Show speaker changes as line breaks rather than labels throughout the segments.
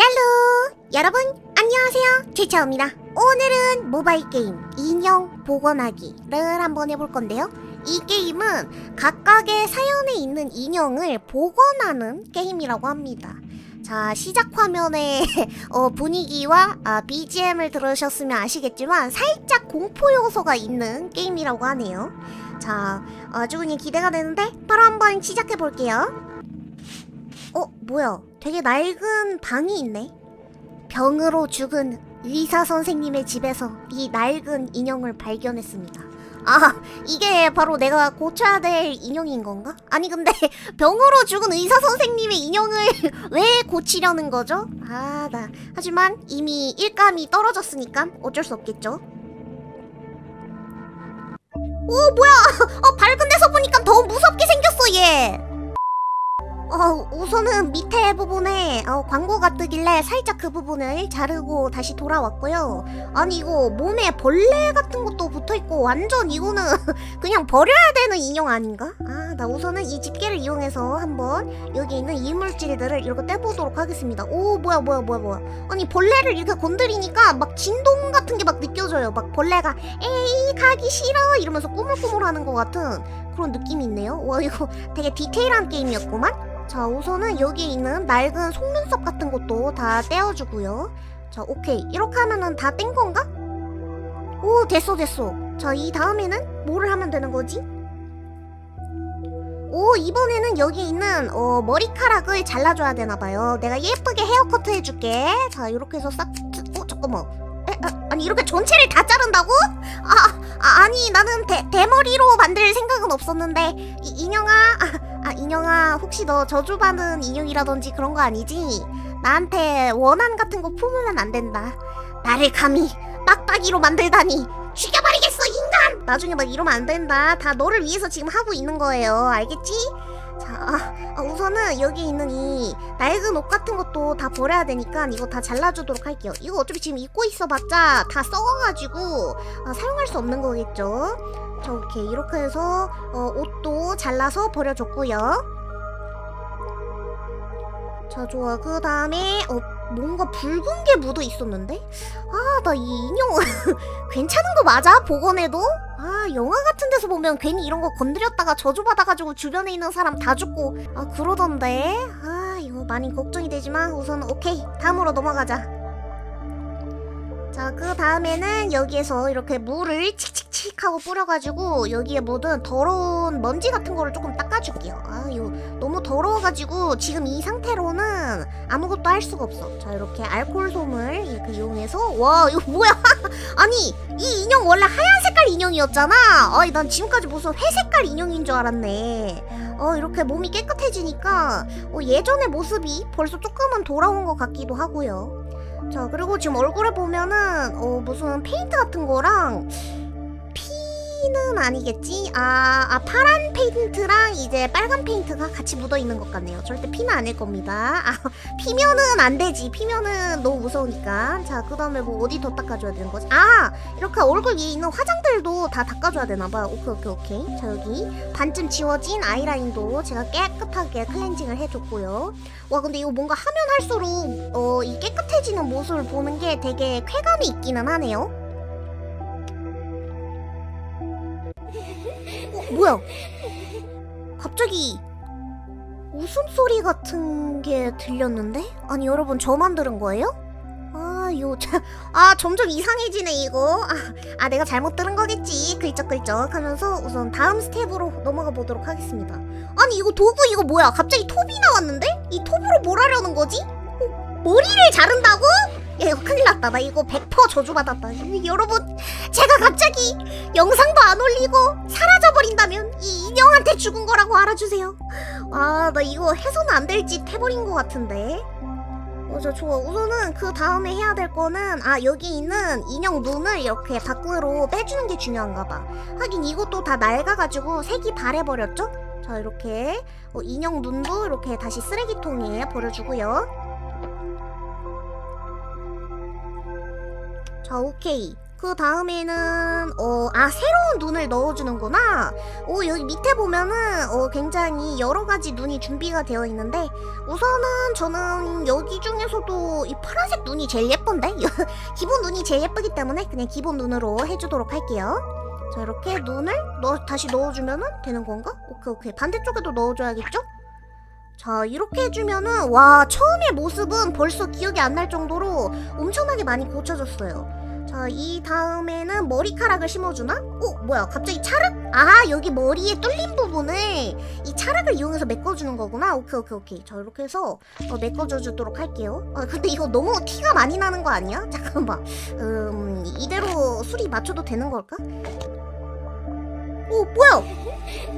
얄루! 여러분, 안녕하세요. 제차입니다. 오늘은 모바일 게임 인형 복원하기를 한번 해볼 건데요. 이 게임은 각각의 사연에 있는 인형을 복원하는 게임이라고 합니다. 자, 시작 화면의 어, 분위기와 아, BGM을 들으셨으면 아시겠지만 살짝 공포 요소가 있는 게임이라고 하네요. 자, 아주 그냥 기대가 되는데 바로 한번 시작해 볼게요. 어, 뭐야? 되게 낡은 방이 있네. 병으로 죽은 의사 선생님의 집에서 이 낡은 인형을 발견했습니다. 아, 이게 바로 내가 고쳐야 될 인형인 건가? 아니, 근데 병으로 죽은 의사 선생님의 인형을 왜 고치려는 거죠? 아, 나. 하지만 이미 일감이 떨어졌으니까 어쩔 수 없겠죠. 오, 뭐야! 어, 밝은 데서 보니까 더 무섭게 생겼어, 얘! 어, 우선은 밑에 부분에 어, 광고가 뜨길래 살짝 그 부분을 자르고 다시 돌아왔고요. 아니 이거 몸에 벌레 같은 것도 붙어 있고 완전 이거는 그냥 버려야 되는 인형 아닌가? 아, 나 우선은 이 집게를 이용해서 한번 여기 있는 이물질들을 이렇게 떼보도록 하겠습니다. 오, 뭐야, 뭐야, 뭐야, 뭐야. 아니 벌레를 이렇게 건드리니까 막 진동 같은 게 막 느껴져요. 막 벌레가 에이 가기 싫어 이러면서 꾸물꾸물하는 것 같은 그런 느낌이 있네요. 와 이거 되게 디테일한 게임이었구만. 자 우선은 여기 있는 낡은 속눈썹 같은 것도 다 떼어주고요. 자 오케이. 이렇게 하면은 다 뗀 건가? 오 됐어 됐어. 자 이 다음에는 뭐를 하면 되는 거지? 오 이번에는 여기 있는 어, 머리카락을 잘라줘야 되나봐요. 내가 예쁘게 헤어커트 해줄게. 자 이렇게 해서 싹 어, 잠깐만. 에, 아, 아니 이렇게 전체를 다 자른다고? 아, 아 아니 나는 대, 대머리로 만들 생각은 없었는데 이, 인형아 아, 아 인형아 혹시 너 저주받은 인형이라든지 그런 거 아니지? 나한테 원한 같은 거 품으면 안 된다. 나를 감히 빡빡이로 만들다니 죽여버리겠어 인간! 나중에 막 이러면 안 된다. 다 너를 위해서 지금 하고 있는 거예요. 알겠지? 자, 아, 아, 우선은 여기 있는 이 낡은 옷 같은 것도 다 버려야 되니까 이거 다 잘라주도록 할게요. 이거 어차피 지금 입고 있어봤자 다 썩어가지고 아, 사용할 수 없는 거겠죠? 자, 오케이. 이렇게 해서 어, 옷도 잘라서 버려줬고요. 자, 좋아. 그 다음에 어, 뭔가 붉은 게 묻어 있었는데? 아, 나 이 인형 괜찮은 거 맞아? 복원해도? 아, 영화 같은 데서 보면 괜히 이런 거 건드렸다가 저주받아가지고 주변에 있는 사람 다 죽고 아, 그러던데? 아, 이거 많이 걱정이 되지만 우선 오케이. 다음으로 넘어가자. 자, 그 다음에는 여기에서 이렇게 물을 칙칙칙 하고 뿌려가지고 여기에 묻은 더러운 먼지 같은 거를 조금 닦아줄게요. 아, 이거 너무 더러워가지고 지금 이 상태로는 아무것도 할 수가 없어. 자, 이렇게 알코올 솜을 이렇게 이용해서 와, 이거 뭐야? 아니, 이 인형 원래 하얀 색깔 인형이었잖아. 아이, 난 지금까지 무슨 회색깔 인형인 줄 알았네. 어, 이렇게 몸이 깨끗해지니까 어, 예전의 모습이 벌써 조금은 돌아온 것 같기도 하고요. 자 그리고 지금 얼굴에 보면은 어 무슨 페인트 같은 거랑 피는 아니겠지? 아, 아 파란 페인트랑 이제 빨간 페인트가 같이 묻어 있는 것 같네요. 절대 피는 아닐 겁니다. 아 피면은 안 되지. 피면은 너무 무서우니까. 자 그 다음에 뭐 어디 더 닦아줘야 되는 거지? 아 이렇게 얼굴 위에 있는 화장들도 다 닦아줘야 되나 봐. 오케이 오케이 오케이. 자 여기 반쯤 지워진 아이라인도 제가 깨끗하게 클렌징을 해줬고요. 와 근데 이거 뭔가 하면 할수록 어 이 깨끗해지는 모습을 보는 게 되게 쾌감이 있기는 하네요. 뭐야? 갑자기 웃음소리 같은 게 들렸는데? 아니 여러분 저만 들은 거예요? 아, 요, 자, 아, 점점 이상해지네, 이거. 아, 아, 내가 잘못 들은 거겠지. 글쩍글쩍 하면서 우선 다음 스텝으로 넘어가 보도록 하겠습니다. 아니, 이거 도구 이거 뭐야? 갑자기 톱이 나왔는데? 이 톱으로 뭘 하려는 거지? 어, 머리를 자른다고? 야, 이거 큰일 났다. 나 이거 100% 저주받았다. 이- 여러분, 제가 갑자기 영상도 안 올리고 사라져버린다면 이 인형한테 죽은 거라고 알아주세요. 아, 나 이거 해서는 안 될 짓 해버린 것 같은데. 어, 저 좋아. 우선은 그 다음에 해야 될 거는 아 여기 있는 인형 눈을 이렇게 밖으로 빼주는 게 중요한가 봐. 하긴 이것도 다 낡아가지고 색이 바래버렸죠? 자 이렇게 어, 인형 눈도 이렇게 다시 쓰레기통에 버려주고요. 자 오케이. 그 다음에는 어 아 새로운 눈을 넣어주는구나. 오 여기 밑에 보면은 어 굉장히 여러 가지 눈이 준비가 되어 있는데 우선은 저는 여기 중에서도 이 파란색 눈이 제일 예쁜데 기본 눈이 제일 예쁘기 때문에 그냥 기본 눈으로 해주도록 할게요. 자 이렇게 눈을 넣어 다시 넣어주면은 되는 건가? 오케이 오케이 반대쪽에도 넣어줘야겠죠? 자 이렇게 해주면은 와 처음의 모습은 벌써 기억이 안 날 정도로 엄청나게 많이 고쳐졌어요. 자, 이 다음에는 머리카락을 심어주나? 어, 뭐야, 갑자기 차륵? 아, 여기 머리에 뚫린 부분을 이 차륵을 이용해서 메꿔주는 거구나. 오케이, 오케이, 오케이. 자, 이렇게 해서 어, 메꿔줘 주도록 할게요. 아, 근데 이거 너무 티가 많이 나는 거 아니야? 잠깐만. 음, 이대로 수리 맞춰도 되는 걸까? 오, 뭐야?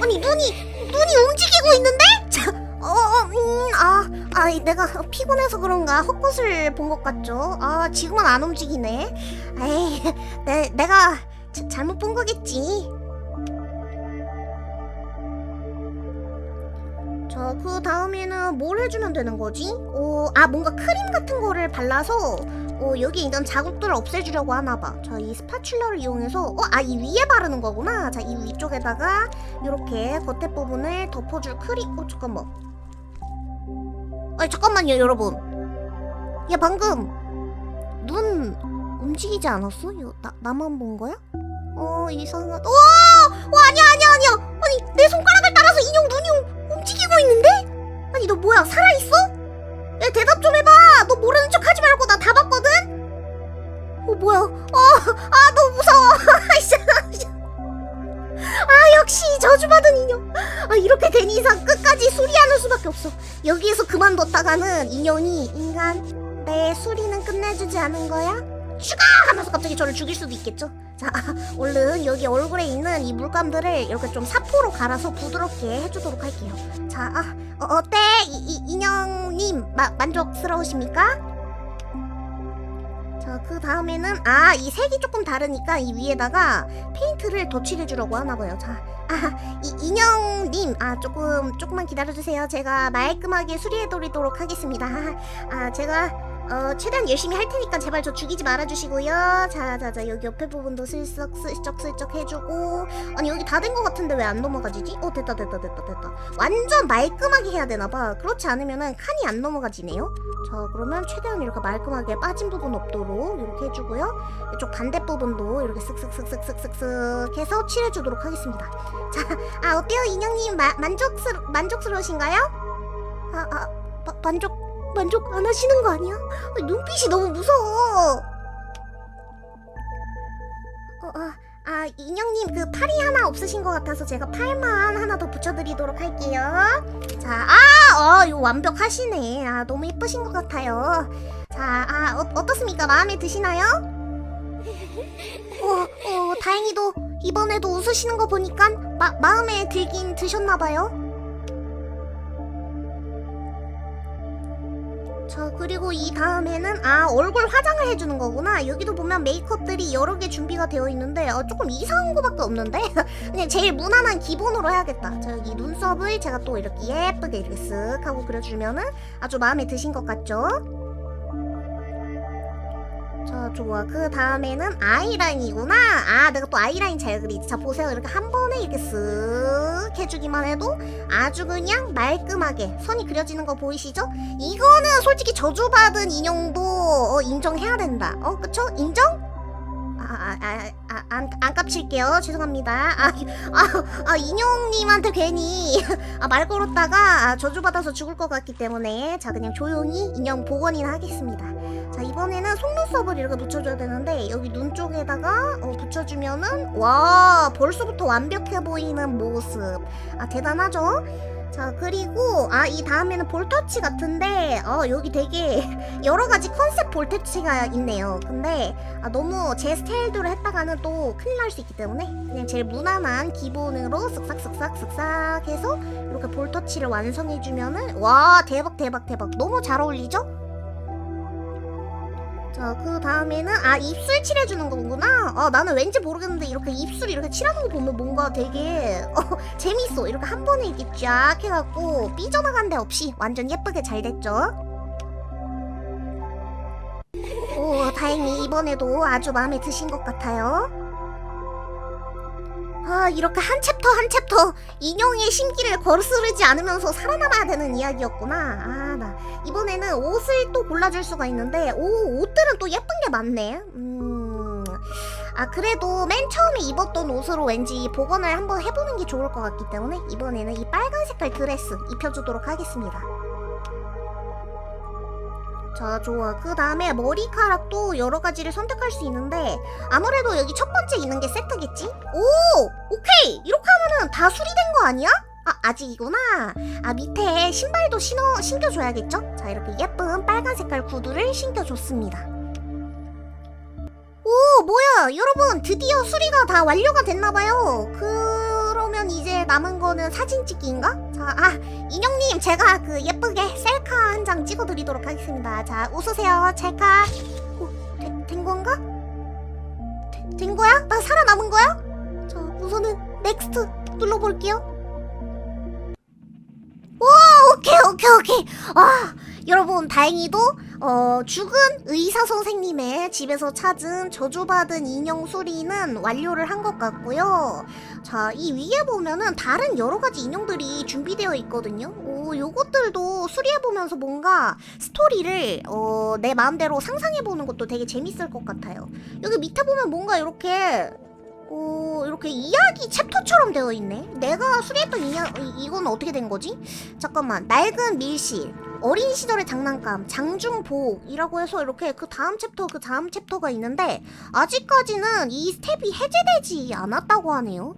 아니, 눈이, 눈이 움직이고 있는데? 자, 어, 어, 음, 아, 아, 이 내가 피곤해서 그런가 헛것을 본 것 같죠? 아, 지금은 안 움직이네. 에이, 내, 내가 자- 잘못 본 거겠지. 자, 그 다음에는 뭘 해주면 되는 거지? 어, 아, 뭔가 크림 같은 거를 발라서 어, 여기 있는 자국들을 없애주려고 하나 봐. 자, 이 스파츌러를 이용해서 어, 아, 이 위에 바르는 거구나. 자, 이 위쪽에다가 이렇게 겉에 부분을 덮어줄 크림. 어, 잠깐만. 아니, 잠깐만요, 여러분. 얘 방금 눈 움직이지 않았어? 이거 나, 나만 본 거야? 어 이상하다 와! 와 아니야 아니야 아니야 아니 내 손가락을 따라서 인형 눈이 움- 움직이고 있는데? 아니 너 뭐야 살아있어? 야 대답 좀 해봐 너 모르는 척 하지? 어 뭐야 어 아 너무 무서워. 아 역시 저주받은 인형 아 이렇게 된 이상 끝까지 수리하는 수밖에 없어 여기에서 그만뒀다가는 인형이 인간 내 수리는 끝내주지 않은 거야? 죽어! 하면서 갑자기 저를 죽일 수도 있겠죠? 자, 얼른 여기 얼굴에 있는 이 물감들을 이렇게 좀 사포로 갈아서 부드럽게 해주도록 할게요. 자, 아, 어, 어때? 이, 이 인형님, 마, 만족스러우십니까? 자, 그 다음에는, 아, 이 색이 조금 다르니까 이 위에다가 페인트를 덧칠해 주려고 하나 봐요. 자, 아, 이 인형 님, 아, 조금, 조금만 기다려 주세요. 제가 말끔하게 수리해 드리도록 하겠습니다. 아, 제가 어, 최대한 열심히 할 테니까 제발 저 죽이지 말아주시고요. 자, 자, 자, 여기 옆에 부분도 슬쩍, 슬쩍, 슬쩍 해주고. 아니, 여기 다 된 것 같은데 왜 안 넘어가지지? 어, 됐다, 됐다, 됐다, 됐다. 완전 말끔하게 해야 되나봐. 그렇지 않으면은 칸이 안 넘어가지네요. 자, 그러면 최대한 이렇게 말끔하게 빠진 부분 없도록 이렇게 해주고요. 이쪽 반대 부분도 이렇게 쓱쓱쓱쓱쓱쓱쓱 해서 칠해주도록 하겠습니다. 자, 아, 어때요, 인형님? 마, 만족스러, 만족스러우신가요? 아, 아, 마, 만족, 만족 안 하시는 거 아니야? 아니, 눈빛이 너무 무서워. 어, 어, 아, 인형님 그 팔이 하나 없으신 것 같아서 제가 팔만 하나 더 붙여드리도록 할게요. 자, 아, 어, 이거 완벽하시네. 아, 너무 예쁘신 것 같아요. 자, 아, 어, 어떻습니까? 마음에 드시나요? 어, 어, 다행히도 이번에도 웃으시는 거 보니까 마, 마음에 들긴 드셨나봐요. 자 그리고 이 다음에는 아 얼굴 화장을 해주는 거구나. 여기도 보면 메이크업들이 여러 개 준비가 되어 있는데 어, 조금 이상한 거밖에 없는데? 그냥 제일 무난한 기본으로 해야겠다. 자 여기 눈썹을 제가 또 이렇게 예쁘게 이렇게 쓱 하고 그려주면은 아주 마음에 드신 것 같죠? 자 좋아 그 다음에는 아이라인이구나 아 내가 또 아이라인 잘 그리지 자 보세요 이렇게 한 번에 이렇게 쓱 해주기만 해도 아주 그냥 말끔하게 선이 그려지는 거 보이시죠? 이거는 솔직히 저주받은 인형도 어, 인정해야 된다 어 그쵸? 인정? 아, 아, 아, 아, 안, 안 깝칠게요. 죄송합니다. 아, 아, 아, 인형님한테 괜히 아, 말 걸었다가 아, 저주받아서 죽을 것 같기 때문에 자, 그냥 조용히 인형 복원이나 하겠습니다. 자, 이번에는 속눈썹을 이렇게 붙여줘야 되는데 여기 눈 쪽에다가 어, 붙여주면은 와, 벌써부터 완벽해 보이는 모습. 아, 대단하죠? 자, 그리고 아, 이 다음에는 볼터치 같은데 어, 여기 되게 여러 가지 컨셉 볼터치가 있네요. 근데 아, 너무 제 스타일대로 했다가는 또 큰일 날 수 있기 때문에 그냥 제일 무난한 기본으로 쓱싹쓱싹 쓱싹 해서 이렇게 볼터치를 완성해주면은 와 대박 대박 대박 너무 잘 어울리죠? 자 그 다음에는 아 입술 칠해주는 거구나. 아 나는 왠지 모르겠는데 이렇게 입술 이렇게 칠하는 거 보면 뭔가 되게 어, 재밌어. 이렇게 한 번에 이렇게 쫙 해갖고 삐져나간 데 없이 완전 예쁘게 잘 됐죠? 오 다행히 이번에도 아주 마음에 드신 것 같아요. 아, 이렇게 한 챕터 한 챕터 인형의 심기를 거스르지 않으면서 살아남아야 되는 이야기였구나. 아, 나 이번에는 옷을 또 골라줄 수가 있는데, 오, 옷들은 또 예쁜 게 많네. 음, 아, 그래도 맨 처음에 입었던 옷으로 왠지 복원을 한번 해보는 게 좋을 것 같기 때문에 이번에는 이 빨간 색깔 드레스 입혀주도록 하겠습니다. 자, 좋아. 그 다음에 머리카락도 여러 가지를 선택할 수 있는데, 아무래도 여기 첫 번째 있는 게 세트겠지? 오! 오케이! 이렇게 하면은 다 수리된 거 아니야? 아, 아직이구나. 아, 밑에 신발도 신어, 신겨줘야겠죠? 자, 이렇게 예쁜 빨간 색깔 구두를 신겨줬습니다. 오, 뭐야! 여러분, 드디어 수리가 다 완료가 됐나봐요. 그러면 이제 남은 거는 사진 찍기인가? 자, 아, 인형님, 제가 그 예쁘게 셀카 한 장 찍어드리도록 하겠습니다. 자, 웃으세요. 찰칵. 어, 된, 된 건가? 된, 된 거야? 나 살아남은 거야? 자, 우선은 넥스트 눌러볼게요. 와, 오케이, 오케이, 오케이. 아, 여러분, 다행히도 어, 죽은 의사 선생님의 집에서 찾은 저주받은 인형 수리는 완료를 한 것 같고요. 자, 이 위에 보면은 다른 여러 가지 인형들이 준비되어 있거든요. 오, 요것들도 수리해보면서 뭔가 스토리를, 어, 내 마음대로 상상해보는 것도 되게 재밌을 것 같아요. 여기 밑에 보면 뭔가 이렇게, 어, 이렇게 이야기 챕터처럼 되어 있네. 내가 수리했던 이야, 이- 이건 어떻게 된 거지? 잠깐만. 낡은 밀실. 어린 시절의 장난감, 장중보이라고 해서 이렇게 그 다음 챕터, 그 다음 챕터가 있는데, 아직까지는 이 스텝이 해제되지 않았다고 하네요.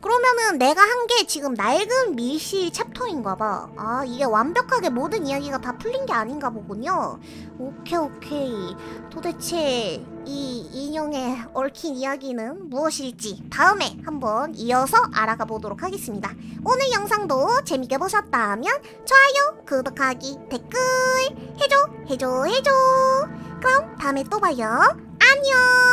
그러면은 내가 한 게 지금 낡은 밀실 챕터인가 봐. 아, 이게 완벽하게 모든 이야기가 다 풀린 게 아닌가 보군요. 오케이, 오케이. 도대체 이 인형에 얽힌 이야기는 무엇일지 다음에 한번 이어서 알아가 보도록 하겠습니다. 오늘 영상도 재밌게 보셨다면 좋아요, 구독하기, 댓글 해줘, 해줘, 해줘. 그럼 다음에 또 봐요. 안녕!